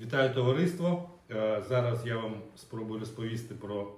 Вітаю товариство! Е, Зараз я вам спробую розповісти про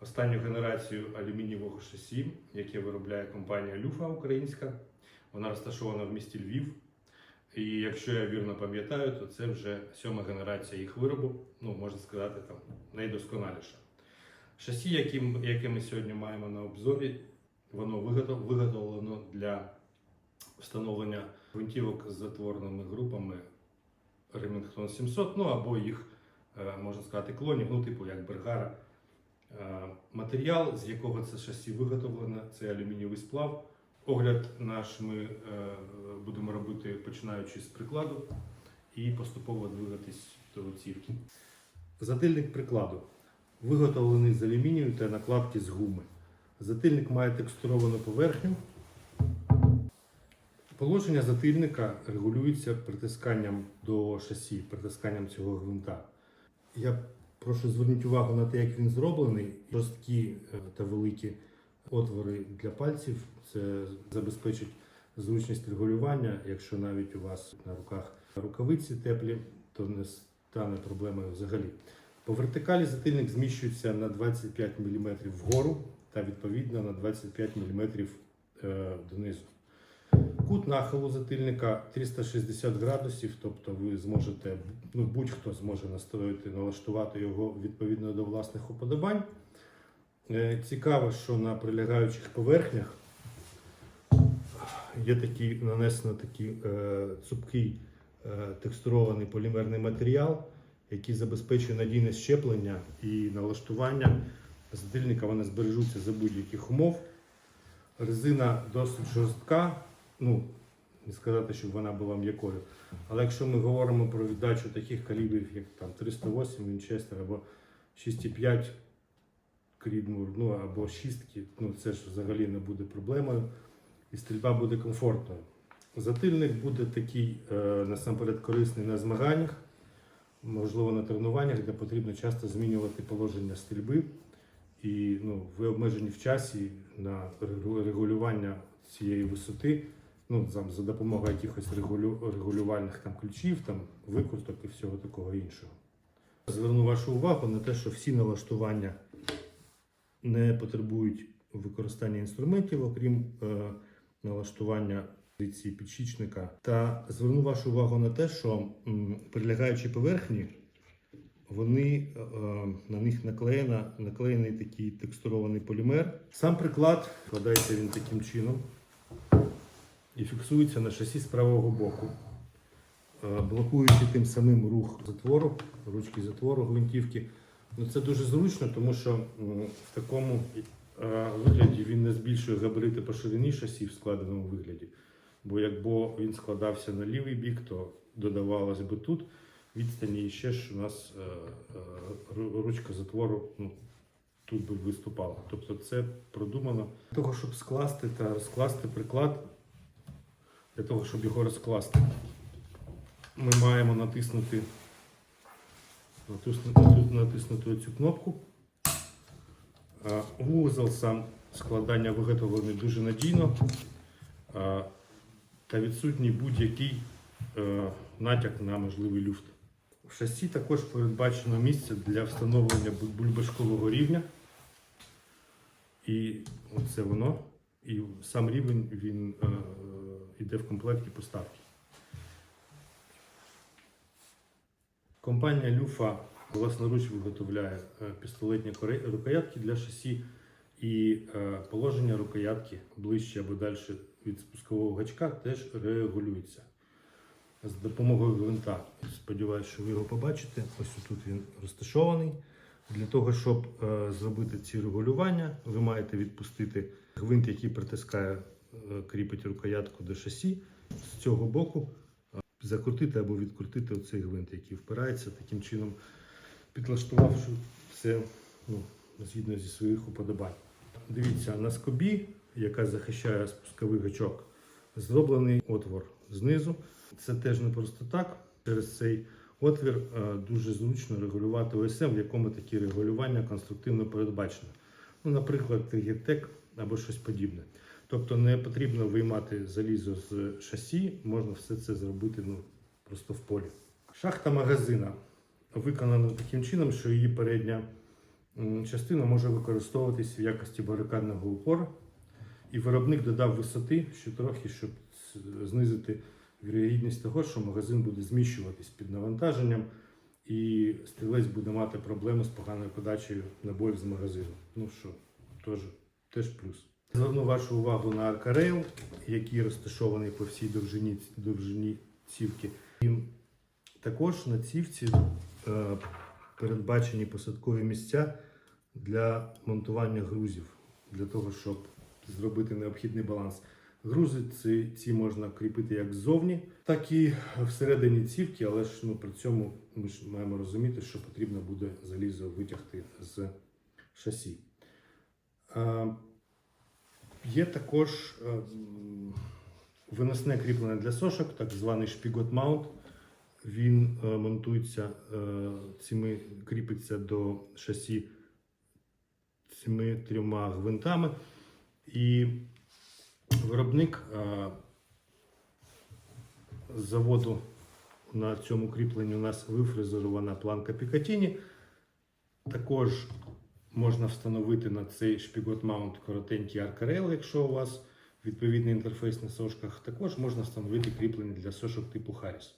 останню генерацію алюмінієвого шасі, яке виробляє компанія Люфа українська. Вона розташована в місті Львів. І якщо я вірно пам'ятаю, то це вже сьома генерація їх виробу, ну можна сказати, там найдосконаліша. Шасі, яким, яке ми сьогодні маємо на обзорі, воно виготовлено для встановлення гвинтівок з затвореними групами Remington 700, ну або їх, е, можна сказати, клонів, ну типу як Бергара. Е, Матеріал, з якого це шасі виготовлено, це алюмінієвий сплав. Огляд наш ми е, будемо робити починаючи з прикладу і поступово двигатись до оцівки. Затильник прикладу виготовлений з алюмінію та накладки з гуми. Затильник має текстуровану поверхню. Положення затильника регулюється притисканням до шасі, притисканням цього гвинта. Я прошу звернути увагу на те, як він зроблений. Жорсткі е, та великі отвори для пальців. Це забезпечить зручність регулювання. Якщо навіть у вас на руках рукавиці теплі, то не стане проблемою взагалі. По вертикалі затильник зміщується на 25 мм вгору та відповідно на 25 мм е, донизу. Кут нахилу затильника 360 градусів, тобто ви зможете, ну будь-хто зможе настроїти, налаштувати його відповідно до власних уподобань. Е, Цікаво, що на прилягаючих поверхнях є такий нанесено такий е, цупкий е, текстурований полімерний матеріал, який забезпечує надійне щеплення і налаштування затильника вони збережуться за будь-яких умов. Резина досить жорстка, ну не сказати, щоб вона була м'якою. Але якщо ми говоримо про віддачу таких калібрів, як там 308 Вінчестер або 6,5 Крідмур, ну або 6, ну це ж взагалі не буде проблемою. І стрільба буде комфортною. Затильник буде такий е, насамперед корисний на змаганнях, можливо, на тренуваннях, де потрібно часто змінювати положення стрільби. І ну, ви обмежені в часі на регулювання цієї висоти, ну, там, за допомогою якихось регулю, регулювальних там, ключів, там, викруток і всього такого іншого. Зверну вашу увагу на те, що всі налаштування не потребують використання інструментів, окрім е, налаштування позиції підшічника. Та зверну вашу увагу на те, що м, прилягаючі поверхні вони е, на них наклеєна, наклеєний такий текстурований полімер. Сам приклад складається він таким чином і фіксується на шасі з правого боку, е, блокуючи тим самим рух затвору, ручки затвору гвинтівки. Ну, це дуже зручно, тому що в такому е, вигляді він не збільшує габарити по ширині шасі в складеному вигляді. Бо якби він складався на лівий бік, то додавалось би тут відстані і ще ж у нас е, ру- ручка затвору ну, тут би виступала. Тобто це продумано для того, щоб скласти та розкласти приклад, для того, щоб його розкласти. Ми маємо натиснути, натиснути, натиснути цю кнопку. Вузол сам складання виготовлений дуже надійно та відсутній будь-який е, натяк на можливий люфт. В шасі також передбачено місце для встановлення бульбашкового рівня. І оце воно. І сам рівень він е, йде в комплекті поставки. Компанія Люфа власноруч виготовляє е, пістолетні рукоятки для шасі і е, положення рукоятки ближче або далі від спускового гачка теж регулюється з допомогою гвинта. Сподіваюся, що ви його побачите. Ось тут він розташований. Для того, щоб е, зробити ці регулювання, ви маєте відпустити гвинт, який притискає, кріпить рукоятку до шасі. З цього боку е, закрутити або відкрутити оцей гвинт, який впирається, таким чином підлаштувавши все ну, згідно зі своїх уподобань. Дивіться, на скобі, яка захищає спусковий гачок, зроблений отвор знизу. Це теж не просто так. Через цей отвір е, дуже зручно регулювати ОСМ, в якому такі регулювання конструктивно передбачено. Ну, наприклад, тригертек або щось подібне. Тобто не потрібно виймати залізо з шасі, можна все це зробити ну, просто в полі. Шахта магазина. виконана таким чином, що її передня частина може використовуватись в якості барикадного упору. І виробник додав висоти ще трохи, щоб знизити вірогідність того, що магазин буде зміщуватись під навантаженням, і стрілець буде мати проблеми з поганою подачею набоїв з магазину. Ну що, теж, теж плюс. Зверну вашу увагу на аркарейл, який розташований по всій довжині, довжині цівки. І також на цівці е, передбачені посадкові місця для монтування грузів, для того, щоб зробити необхідний баланс. Грузи ці, ці можна кріпити як ззовні, так і всередині цівки, але ж ну, при цьому ми ж маємо розуміти, що потрібно буде залізо витягти з шасі. Е, Є також е, виносне кріплення для сошок, так званий шпігот маунт. Він е, монтується е, цими, кріпиться до шасі цими трьома гвинтами. І виробник заводу на цьому кріпленні у нас вифрезерована планка Пікатіні. Також можна встановити на цей шпігот маунт коротенький аркарел, якщо у вас відповідний інтерфейс на сошках. Також можна встановити кріплення для сошок типу Harris.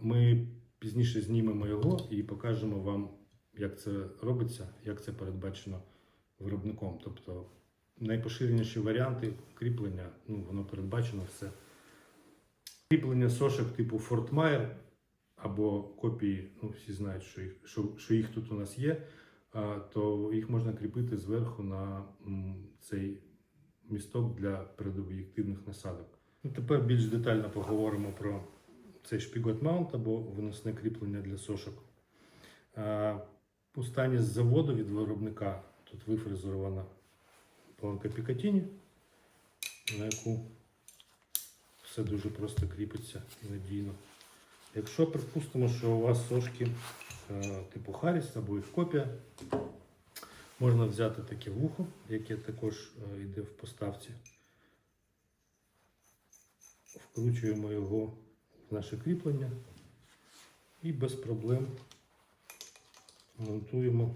Ми пізніше знімемо його і покажемо вам, як це робиться, як це передбачено виробником. Тобто найпоширеніші варіанти кріплення, ну, воно передбачено все. Кріплення сошок типу Fort Myers або копії, ну всі знають, що їх, що, що їх тут у нас є, то їх можна кріпити зверху на цей місток для передоб'єктивних насадок. Ну, тепер більш детально поговоримо про цей шпігот маунт або виносне кріплення для сошок. У з заводу від виробника тут вифрезерована планка Пікатіні, на яку все дуже просто кріпиться надійно. Якщо припустимо, що у вас сошки типу Харріс або їх копія, можна взяти таке вухо, яке також е, йде в поставці. Вкручуємо його в наше кріплення і без проблем монтуємо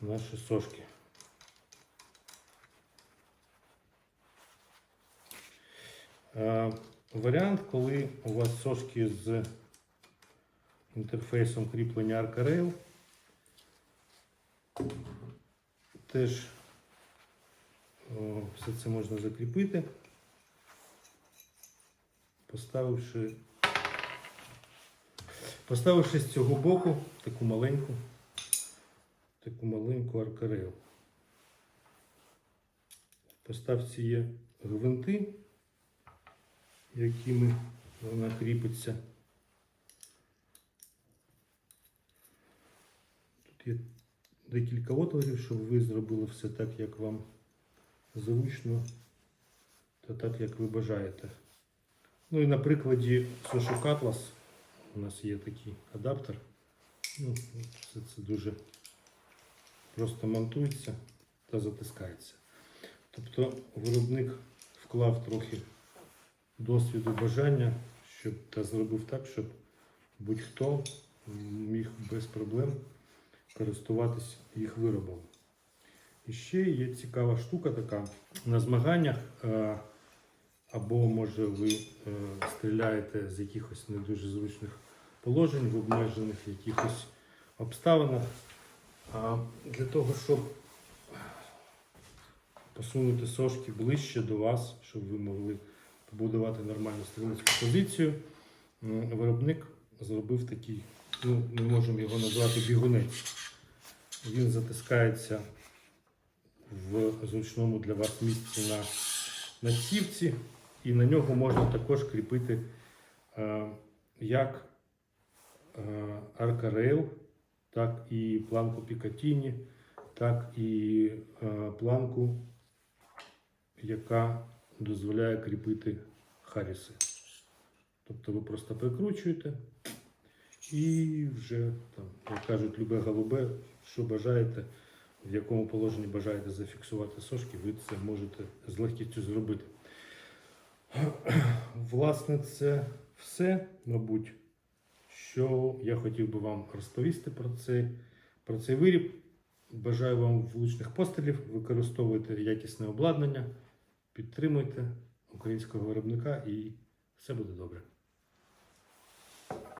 наші сошки. Е, Варіант, коли у вас сошки з інтерфейсом кріплення Arca теж о, все це можна закріпити, поставивши, поставивши з цього боку таку маленьку, таку маленьку Rail. В поставці є гвинти якими вона кріпиться. Декілька отворів, щоб ви зробили все так, як вам зручно та так, як ви бажаєте. Ну і на прикладі Сошок Atlas у нас є такий адаптер. Ну, все це дуже просто монтується та затискається. Тобто виробник вклав трохи досвіду бажання, щоб та зробив так, щоб будь-хто міг без проблем користуватись їх виробом. І ще є цікава штука така. На змаганнях е, або, може, ви е, стріляєте з якихось не дуже зручних положень, в обмежених якихось обставинах. Для того, щоб посунути сошки ближче до вас, щоб ви могли побудувати нормальну стрілецьку позицію. Виробник зробив такий, ну, ми можемо його назвати бігунець. Він затискається в зручному для вас місці на, на цівці, і на нього можна також кріпити е, як е, аркарейл, так і планку Пікатіні, так і е, планку, яка дозволяє кріпити харіси. Тобто ви просто прикручуєте і вже, там, як кажуть, любе голубе, що бажаєте, в якому положенні бажаєте зафіксувати сошки, ви це можете з легкістю зробити. Власне, це все, мабуть, що я хотів би вам розповісти про цей, про цей виріб. Бажаю вам влучних пострілів, використовуйте якісне обладнання, підтримуйте українського виробника і все буде добре.